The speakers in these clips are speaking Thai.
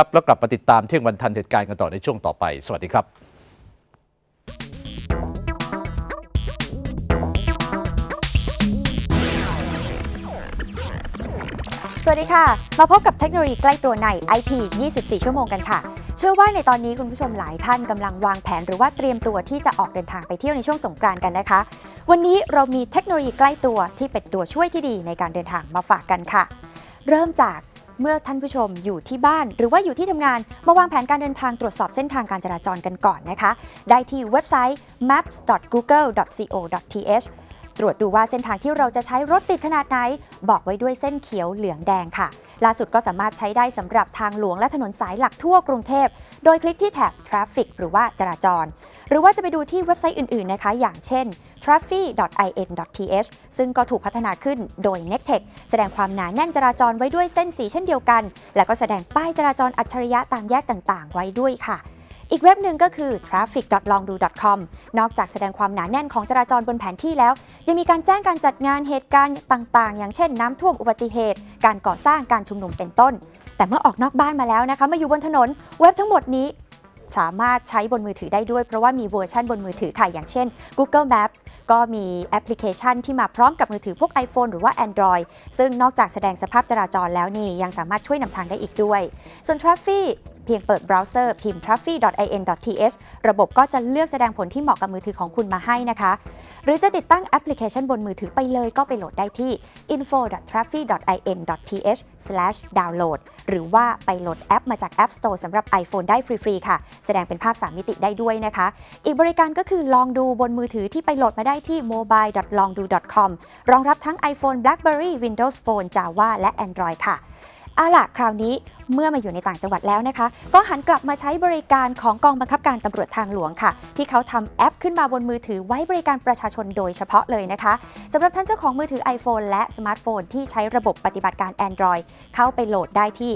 ครับแล้วกลับมาติดตามเที่ยงวันทันเหตุการณ์กันต่อในช่วงต่อไป สวัสดีครับสวัสดีค่ะ มาพบกับเทคโนโลยีใกล้ตัวใน IP 24 ชั่วโมงกันค่ะ เชื่อว่าในตอนนี้คุณผู้ชมหลายท่านกำลังวางแผนหรือว่าเตรียมตัวที่จะออกเดินทางไปเที่ยวในช่วงสงกรานต์กันนะคะ วันนี้เรามีเทคโนโลยีใกล้ตัวที่เป็นตัวช่วยที่ดีในการเดินทางมาฝากกันค่ะ เริ่มจาก เมื่อท่านผู้ชมอยู่ที่บ้าน หรือว่าอยู่ที่ทำงาน มาวางแผนการเดินทางตรวจสอบเส้นทางการจราจรกันก่อนนะคะ ได้ที่เว็บไซต์ maps.google.co.th รวจดูว่าเส้นทางที่เราจะใช้รถติดขนาดไหน บอกไว้ด้วยเส้นเขียวเหลืองแดงค่ะ ล่าสุดก็สามารถใช้ได้สำหรับทางหลวงและถนนสายหลักทั่วกรุงเทพ โดยคลิกที่แท็บ Traffic หรือว่าจราจร หรือว่าจะไปดูที่เว็บไซต์อื่น ๆ นะคะ อย่างเช่น traffic.in.th ซึ่งก็ถูกพัฒนาขึ้นโดย Nectech แสดงความหนาแน่นจราจรไว้ด้วยเส้นสีเช่นเดียวกัน และก็แสดงป้ายจราจรอัจฉริยะตามแยกต่าง ๆ ไว้ด้วยค่ะ อีกเว็บหนึ่งก็คือ traffic.longdu.com นอกจากแสดงความหนาแน่นของจราจรบนแผนที่แล้ว ยังมีการแจ้งการจัดงานเหตุการณ์ต่างๆ อย่างเช่นน้ำท่วมอุบัติเหตุ การก่อสร้างการชุมนุมเป็นต้น แต่เมื่อออกนอกบ้านมาแล้วนะคะมาอยู่บนถนน เว็บทั้งหมดนี้สามารถใช้บนมือถือได้ด้วย เพราะว่ามีเวอร์ชันบนมือถือค่ะ อย่างเช่น Google Maps ก็มีแอปพลิเคชันที่มาพร้อมกับมือถือพวก iPhone หรือว่า Android ซึ่งนอกจากแสดงสภาพจราจรแล้วนี่ยังสามารถช่วยนำทางได้อีกด้วย ส่วน Traffic เพียงเปิดเบราว์เซอร์พิมพ์ traffic.in.th ระบบก็จะเลือกแสดงผลที่เหมาะกับมือถือของคุณมาให้นะคะ หรือจะติดตั้งแอปพลิเคชันบนมือถือไปเลยก็ไปโหลดได้ที่ info.traffic.in.th/download หรือว่าไปโหลดแอปมาจาก App Store สำหรับ iPhone ได้ฟรีๆค่ะ แสดงเป็นภาพ 3 มิติได้ด้วยนะคะ อีกบริการก็คือลองดูบนมือถือที่ไปโหลดมาได้ที่ mobile.longdo.com รองรับทั้ง iPhone BlackBerry Windows Phone Java และ Android ค่ะ เอาล่ะคราวนี้เมื่อมาอยู่ในต่างจังหวัดแล้วนะคะ ก็หันกลับมาใช้บริการของกองบังคับการตำรวจทางหลวงค่ะ ที่เขาทำแอปขึ้นมาบนมือถือไว้บริการประชาชนโดยเฉพาะเลยนะคะสำหรับท่านเจ้าของมือถือ iPhone และสมาร์ทโฟนที่ใช้ระบบปฏิบัติการ Android เข้าไปโหลดได้ที่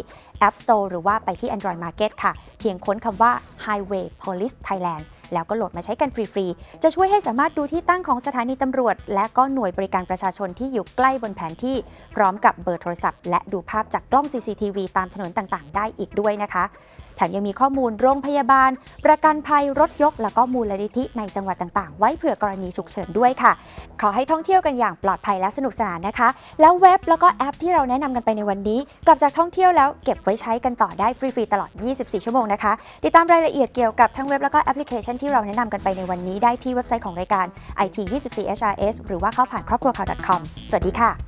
App Store หรือว่าไปที่ Android Market ค่ะ เพียงค้นคำว่า Highway Police Thailand แล้วก็โหลดมาใช้กันฟรีๆ จะช่วยให้สามารถดูที่ตั้งของสถานีตำรวจ และก็หน่วยบริการประชาชนที่อยู่ใกล้บนแผนที่ พร้อมกับเบอร์โทรศัพท์ และดูภาพจากกล้อง CCTV ตามถนนต่างๆ ได้อีกด้วยนะคะ แถมยังมีข้อมูลโรงพยาบาล ประกันภัยรถยก แล้วก็มูลนิธิในจังหวัดต่างๆ ไว้เผื่อกรณีฉุกเฉินด้วยค่ะ ขอให้ท่องเที่ยวกันอย่างปลอดภัยและสนุกสนานนะคะ แล้วเว็บแล้วก็แอปที่เราแนะนำกันไปในวันนี้ กลับจากท่องเที่ยวแล้วเก็บไว้ใช้กันต่อได้ฟรีๆตลอด 24 ชั่วโมงนะคะติดตามรายละเอียดเกี่ยวกับทั้งเว็บแล้วก็แอปพลิเคชันที่เราแนะนำกันไปในวันนี้ได้ที่เว็บไซต์ของรายการ IT 24 HRS หรือว่าเข้าผ่านครอบครัวข่าว .com สวัสดีค่ะ